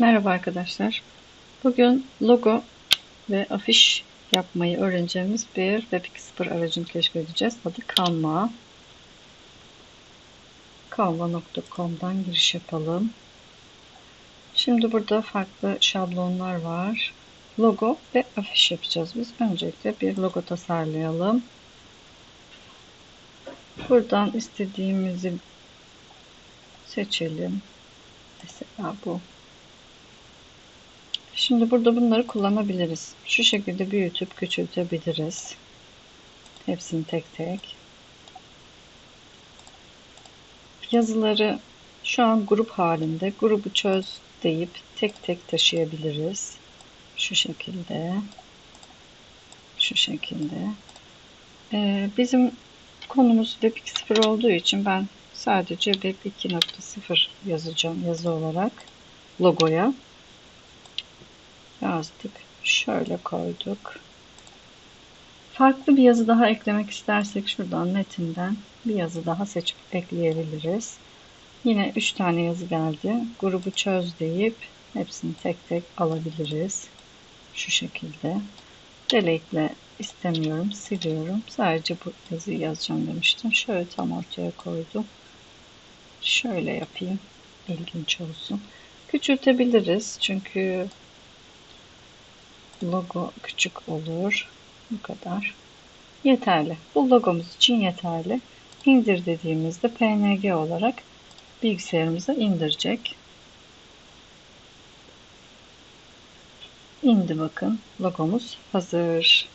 Merhaba arkadaşlar. Bugün logo ve afiş yapmayı öğreneceğimiz bir Webexpert aracını keşfedeceğiz. Adı Canva. Canva.com'dan giriş yapalım. Şimdi burada farklı şablonlar var. Logo ve afiş yapacağız biz. Öncelikle bir logo tasarlayalım. Buradan istediğimizi seçelim. Mesela bu. Şimdi burada bunları kullanabiliriz. Şu şekilde büyütüp küçültebiliriz. Hepsini tek tek. Yazıları şu an grup halinde. Grubu çöz deyip tek tek taşıyabiliriz. Şu şekilde. Şu şekilde. Ee, bizim konumuz Web 2.0 olduğu için ben sadece Web 2.0 yazacağım yazı olarak logoya yazdık. Şöyle koyduk. Farklı bir yazı daha eklemek istersek şuradan metinden bir yazı daha seçip ekleyebiliriz. Yine 3 tane yazı geldi. Grubu çöz deyip hepsini tek tek alabiliriz. Şu şekilde. Delete'le istemiyorum. Siliyorum. Sadece bu yazıyı yazacağım demiştim. Şöyle tam ortaya koydum. Şöyle yapayım. İlginç olsun. Küçültebiliriz. Çünkü logo küçük olur. Bu kadar. Yeterli. Bu logomuz için yeterli. İndir dediğimizde PNG olarak bilgisayarımıza indirecek. İndi bakın. Logomuz hazır.